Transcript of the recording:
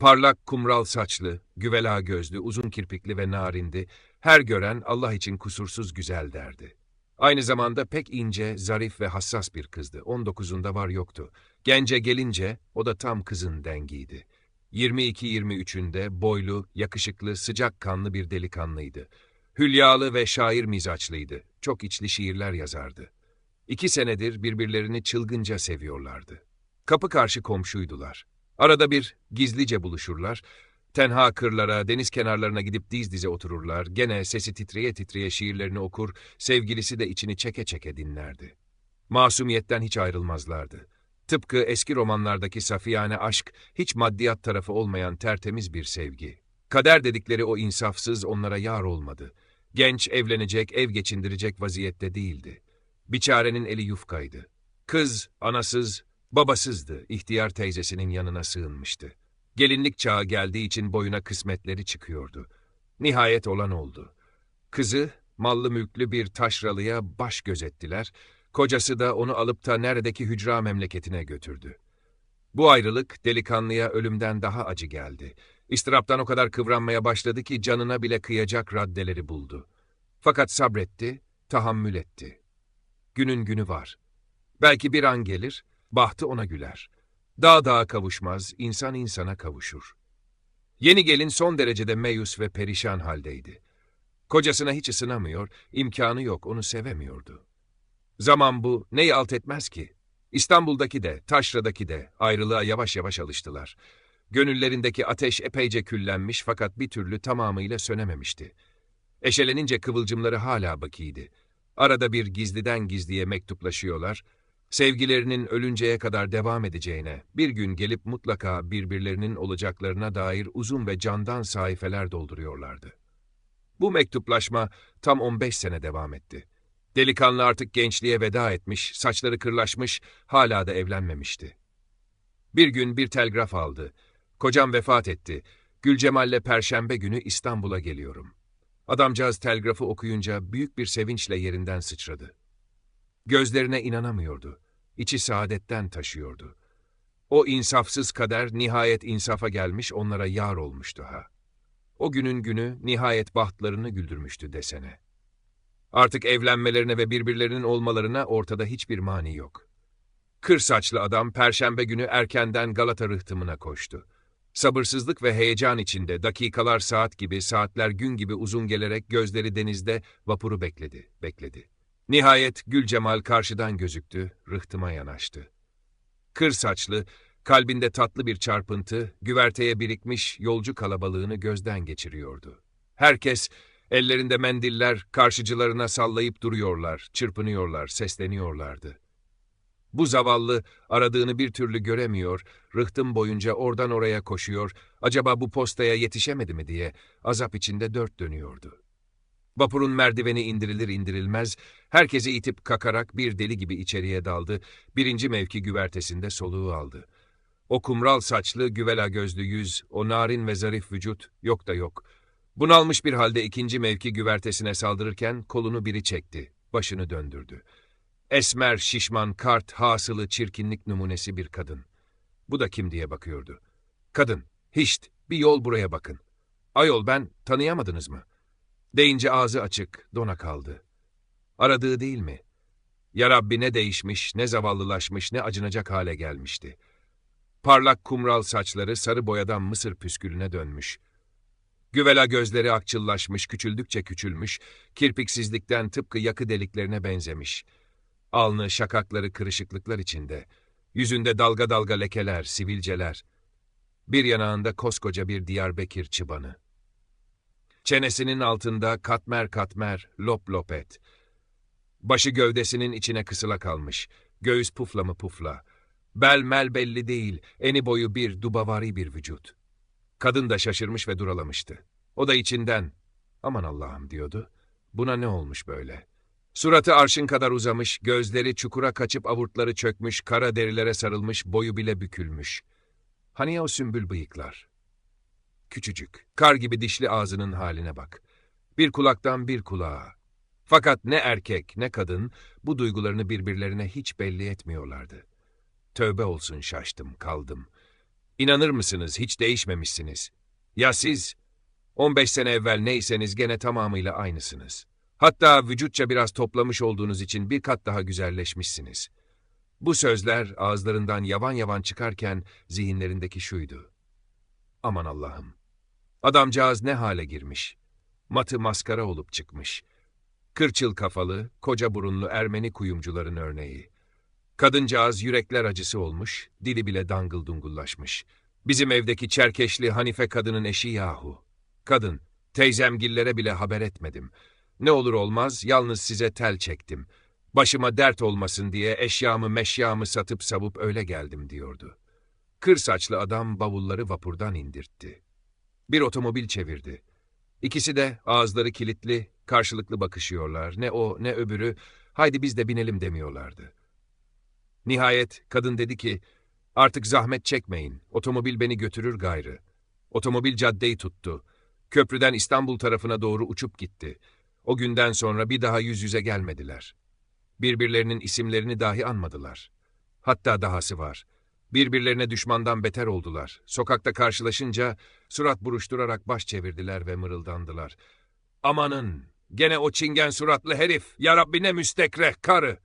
Parlak kumral saçlı, güvela gözlü, uzun kirpikli ve narindi, her gören Allah için kusursuz güzel derdi. Aynı zamanda pek ince, zarif ve hassas bir kızdı. 19'unda var yoktu. Gence gelince o da tam kızın dengiydi. 22-23'ünde boylu, yakışıklı, sıcak kanlı bir delikanlıydı. Hülyalı ve şair mizaçlıydı. Çok içli şiirler yazardı. İki senedir birbirlerini çılgınca seviyorlardı. Kapı karşı komşuydular. Arada bir gizlice buluşurlar, tenha kırlara, deniz kenarlarına gidip diz dize otururlar, gene sesi titreye titreye şiirlerini okur, sevgilisi de içini çeke çeke dinlerdi. Masumiyetten hiç ayrılmazlardı. Tıpkı eski romanlardaki safiyane aşk, hiç maddiyat tarafı olmayan tertemiz bir sevgi. Kader dedikleri o insafsız onlara yar olmadı. Genç evlenecek, ev geçindirecek vaziyette değildi. Biçarenin eli yufkaydı. Kız, anasız, babasızdı, ihtiyar teyzesinin yanına sığınmıştı. Gelinlik çağı geldiği için boyuna kısmetleri çıkıyordu. Nihayet olan oldu. Kızı, mallı mülklü bir taşralıya baş gözettiler, kocası da onu alıp da neredeki hücra memleketine götürdü. Bu ayrılık delikanlıya ölümden daha acı geldi. İstiraptan o kadar kıvranmaya başladı ki canına bile kıyacak raddeleri buldu. Fakat sabretti, tahammül etti. Günün günü var. Belki bir an gelir, bahtı ona güler. Dağ dağa kavuşmaz, insan insana kavuşur. Yeni gelin son derecede meyus ve perişan haldeydi. Kocasına hiç ısınamıyor, imkanı yok, onu sevemiyordu. Zaman bu, neyi alt etmez ki? İstanbul'daki de, Taşra'daki de ayrılığa yavaş yavaş alıştılar. Gönüllerindeki ateş epeyce küllenmiş fakat bir türlü tamamıyla sönememişti. Eşelenince kıvılcımları hala bakiydi. Arada bir gizliden gizliye mektuplaşıyorlar, sevgilerinin ölünceye kadar devam edeceğine, bir gün gelip mutlaka birbirlerinin olacaklarına dair uzun ve candan sayfeler dolduruyorlardı. Bu mektuplaşma tam 15 sene devam etti. Delikanlı artık gençliğe veda etmiş, saçları kırlaşmış, hala da evlenmemişti. Bir gün bir telgraf aldı. Kocam vefat etti. Gülcemal'le perşembe günü İstanbul'a geliyorum. Adamcağız telgrafı okuyunca büyük bir sevinçle yerinden sıçradı. Gözlerine inanamıyordu. İçi saadetten taşıyordu. O insafsız kader nihayet insafa gelmiş onlara yar olmuştu ha. O günün günü nihayet bahtlarını güldürmüştü desene. Artık evlenmelerine ve birbirlerinin olmalarına ortada hiçbir mani yok. Kır saçlı adam perşembe günü erkenden Galata rıhtımına koştu. Sabırsızlık ve heyecan içinde dakikalar saat gibi, saatler gün gibi uzun gelerek gözleri denizde vapuru bekledi, bekledi. Nihayet Gül Cemal karşıdan gözüktü, rıhtıma yanaştı. Kır saçlı, kalbinde tatlı bir çarpıntı, güverteye birikmiş yolcu kalabalığını gözden geçiriyordu. Herkes, ellerinde mendiller, karşıcılarına sallayıp duruyorlar, çırpınıyorlar, sesleniyorlardı. Bu zavallı aradığını bir türlü göremiyor, rıhtım boyunca oradan oraya koşuyor, acaba bu postaya yetişemedi mi diye azap içinde dört dönüyordu. Vapurun merdiveni indirilir indirilmez, herkesi itip kakarak bir deli gibi içeriye daldı, birinci mevki güvertesinde soluğu aldı. O kumral saçlı, güvela gözlü yüz, o narin ve zarif vücut, yok da yok. Bunalmış bir halde ikinci mevki güvertesine saldırırken kolunu biri çekti, başını döndürdü. Esmer, şişman, kart, hasılı, çirkinlik numunesi bir kadın. Bu da kim diye bakıyordu. Kadın, hişt, bir yol buraya bakın. Ayol ben, tanıyamadınız mı? Deyince ağzı açık, dona kaldı. Aradığı değil mi? Ya Rabbi ne değişmiş, ne zavallılaşmış, ne acınacak hale gelmişti. Parlak kumral saçları sarı boyadan mısır püskülüne dönmüş. Güvela gözleri akçıllaşmış, küçüldükçe küçülmüş, kirpiksizlikten tıpkı yakı deliklerine benzemiş.'' Alnı, şakakları kırışıklıklar içinde. Yüzünde dalga dalga lekeler, sivilceler. Bir yanağında koskoca bir Diyarbekir çıbanı. Çenesinin altında katmer katmer, lop lop et. Başı gövdesinin içine kısıla kalmış. Göğüs pufla mı pufla. Bel mel belli değil, eni boyu bir dubavari bir vücut. Kadın da şaşırmış ve duralamıştı. O da içinden, aman Allah'ım diyordu. Buna ne olmuş böyle?'' Suratı arşın kadar uzamış, gözleri çukura kaçıp avurtları çökmüş, kara derilere sarılmış, boyu bile bükülmüş. Hani ya o sümbül bıyıklar? Küçücük, kar gibi dişli ağzının haline bak. Bir kulaktan bir kulağa. Fakat ne erkek ne kadın bu duygularını birbirlerine hiç belli etmiyorlardı. Tövbe olsun şaştım, kaldım. İnanır mısınız hiç değişmemişsiniz. Ya siz? 15 sene evvel neyseniz gene tamamıyla aynısınız. Hatta vücutça biraz toplamış olduğunuz için bir kat daha güzelleşmişsiniz. Bu sözler ağızlarından yavan yavan çıkarken zihinlerindeki şuydu. Aman Allah'ım. Adamcağız ne hale girmiş. Matı maskara olup çıkmış. Kırçıl kafalı, koca burunlu Ermeni kuyumcuların örneği. Kadıncağız yürekler acısı olmuş, dili bile dangıl dungullaşmış. Bizim evdeki çerkeşli Hanife kadının eşi yahu. Kadın, teyzemgillere bile haber etmedim. Ne olur olmaz yalnız size tel çektim. Başıma dert olmasın diye eşyamı meşyamı satıp savup öyle geldim diyordu. Kır saçlı adam bavulları vapurdan indirtti. Bir otomobil çevirdi. İkisi de ağızları kilitli, karşılıklı bakışıyorlar. Ne o ne öbürü, haydi biz de binelim demiyorlardı. Nihayet kadın dedi ki, artık zahmet çekmeyin, otomobil beni götürür gayrı. Otomobil caddeyi tuttu. Köprüden İstanbul tarafına doğru uçup gitti. O günden sonra bir daha yüz yüze gelmediler. Birbirlerinin isimlerini dahi anmadılar. Hatta dahası var. Birbirlerine düşmandan beter oldular. Sokakta karşılaşınca surat buruşturarak baş çevirdiler ve mırıldandılar. Amanın, gene o çingen suratlı herif, ya Rabbi ne müstekreh karı.